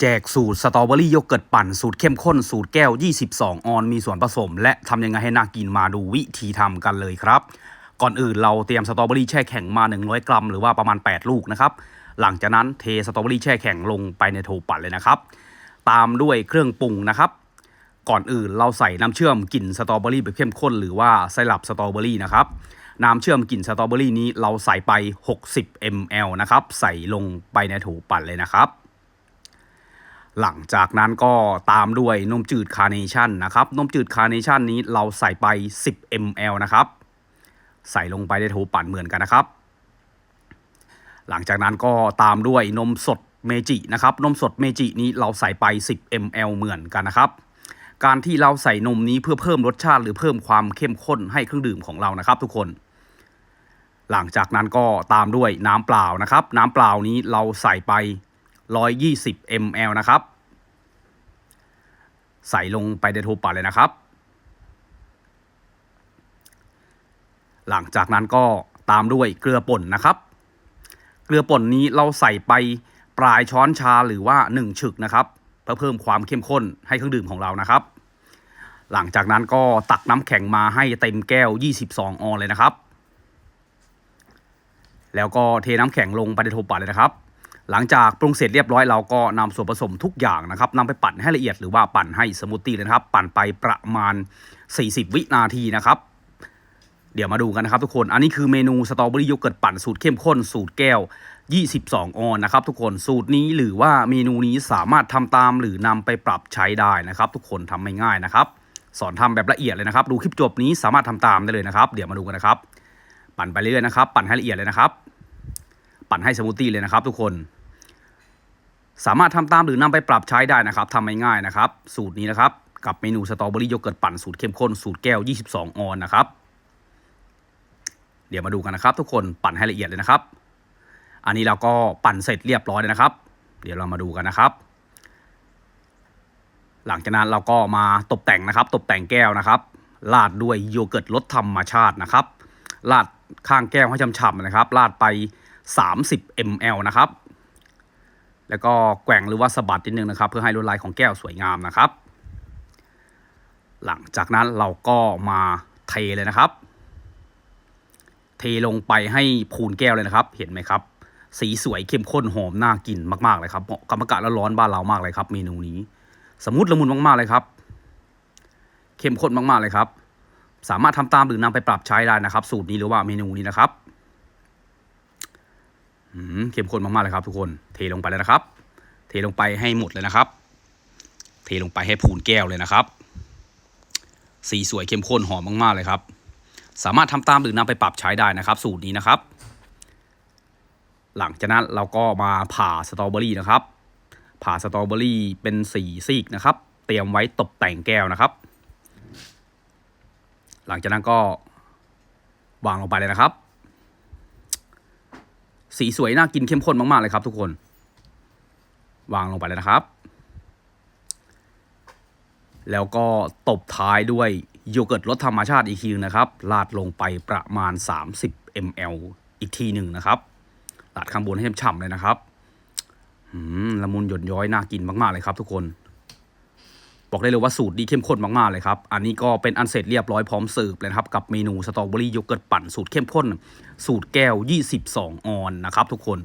แจกสูตรสตรอเบอรี่โยเกิร์ตปั่นสูตรเข้มข้นสูตรแก้ว 22 ออนมีส่วนผสม และทำยังไงให้น่ากินมาดูวิธีทำกันเลยครับ ก่อนอื่นเราเตรียมสตรอเบอรี่แช่แข็งมา 100 กรัม หรือว่าประมาณ 8 ลูกนะครับ หลังจากนั้นเทสตรอเบอรี่แช่แข็งลงไปในโถปั่นเลยนะครับ ตามด้วยเครื่องปรุงนะครับ ก่อนอื่นเราใส่น้ำเชื่อมกลิ่นสตรอเบอรี่แบบเข้มข้น หรือว่าไซรัปสตรอเบอรี่นะครับน้ำเชื่อมกลิ่นสตรอเบอรี่นี้เราใส่ไป 60 ml นะครับ ใส่ลงไปในโถปั่นเลยนะครับ หลังจากนั้นก็ตามด้วยนมจืดคาร์เนชั่นนะครับนมจืดคาร์เนชั่นนี้เราใส่ไป 10 ml นะครับ ใส่ลงไปในโถปั่นเหมือนกันนะครับ หลังจากนั้นก็ตามด้วยนมสดเมจินะครับนมสดเมจินี้เราใส่ไป 10 ml เหมือนกันนะครับ การที่เราใส่นมนี้เพื่อเพิ่มรสชาติหรือเพิ่มความเข้มข้นให้เครื่องดื่มของเรานะครับ ทุกคน หลังจากนั้นก็ตามด้วยน้ำเปล่านะครับ น้ำเปล่านี้เราใส่ไป 120 ml นะครับ ใส่ลงไปในโทปั่นเลยนะครับ หลังจากนั้นก็ตามด้วยเกลือป่นนะครับ เกลือป่นนี้เราใส่ไปปลายช้อนชาหรือว่า 1 ฉึกนะครับเพื่อเพิ่มความเข้มข้นให้เครื่องดื่มของเรานะครับ หลังจากนั้นก็ตักน้ำแข็งมาให้เต็มแก้ว 22 ออนเลยนะครับ แล้วก็เทน้ำแข็งลงไปในโทปั่นเลยนะครับ หลังจากปรุงเสร็จเรียบร้อยเราก็นำส่วนผสมทุกอย่างนะครับนำไปปั่นให้ละเอียดหรือว่าปั่นให้สมูทตี้เลยนะครับ ปั่นไปประมาณ 40 วินาทีนะครับ เดี๋ยวมาดูกันนะครับทุกคน อันนี้คือเมนูสตรอเบอรี่โยเกิร์ตปั่นสูตรเข้มข้นสูตรแก้ว 22 ออนนะครับ ทุกคนสูตรนี้หรือว่าเมนูนี้สามารถทำตามหรือนำไปปรับใช้ได้นะครับ ทุกคนทำไม่ง่ายนะครับ สอนทำแบบละเอียดเลยนะครับ ดูคลิปจบนี้สามารถทำตามได้เลยนะครับ เดี๋ยวมาดูกันนะครับ ปั่นไปเรื่อยๆนะครับ ปั่นให้ละเอียดเลยนะครับ ปั่นให้สมูทตี้เลยนะครับ ทุกคน สามารถทำตามหรือนำไปปรับใช้ได้นะครับทำง่ายๆนะครับ สูตรนี้นะครับ กับเมนูสตรอเบอรี่โยเกิร์ตปั่นสูตรเข้มข้นสูตรแก้ว 22 ออนนะครับ เดี๋ยวมาดูกันนะครับ ทุกคนปั่นให้ละเอียดเลยนะครับ อันนี้เราก็ปั่นเสร็จเรียบร้อยเลยนะครับ เดี๋ยวเรามาดูกันนะครับ หลังจากนั้นเราก็มาตกแต่งนะครับ ตกแต่งแก้วนะครับราดด้วยโยเกิร์ตรสธรรมชาตินะครับราดข้างแก้วให้ฉ่ำๆนะครับราดไป 30 ml นะครับ แล้วก็แกว่งหรือว่าสะบัดนิดนึงนะครับ เพื่อให้ลวดลายของแก้วสวยงามนะครับ หลังจากนั้นเราก็มาเทเลยนะครับ เทลงไปให้พูนแก้วเลยนะครับ เห็นไหมครับ สีสวยเข้มข้นหอมน่ากินมากๆเลยครับเหมาะกับอากาศร้อนบ้านเรามากเลยครับ เมนูนี้ สมุดละมุนมากๆเลยครับ เข้มข้นมากๆเลยครับ สามารถทำตามหรือนำไปปรับใช้ได้นะครับ สูตรนี้หรือว่าเมนูนี้นะครับ เข้มข้นมากๆเลยครับทุกคน เทลงไปเลยนะครับ เทลงไปให้หมดเลยนะครับ เทลงไปให้พูนแก้วเลยนะครับ สีสวยเข้มข้นหอมมากๆเลยครับ สามารถทำตามหรือนำไปปรับใช้ได้นะครับ สูตรนี้นะครับ หลังจากนั้นเราก็มาผ่าสตรอเบอรี่นะครับ ผ่าสตรอเบอรี่เป็นสีซีกนะครับ เตรียมไว้ตกแต่งแก้วนะครับ หลังจากนั้นก็วางลงไปเลยนะครับ สีสวยน่ากินเข้มข้นมากๆเลยครับ ทุกคน วางลงไปเลยนะครับ แล้วก็ตบท้ายด้วยโยเกิร์ตรสธรรมชาติอีกทีนึงนะครับราดลงไปประมาณ 30 ml อีกทีหนึ่งนะครับราดข้างบนให้ฉ่ำเลยนะครับอืมละมุนหยดย้อยน่ากินมากๆเลยครับทุกคน บอกได้เลยว่าสูตรดีเข้มข้นมากๆเลยครับ อันนี้ก็เป็นอันเสร็จเรียบร้อยพร้อมเสิร์ฟเลยครับกับเมนูสตรอเบอรี่โยเกิร์ตปั่นสูตรเข้มข้น สูตรแก้ว 22 ออนนะครับทุกคน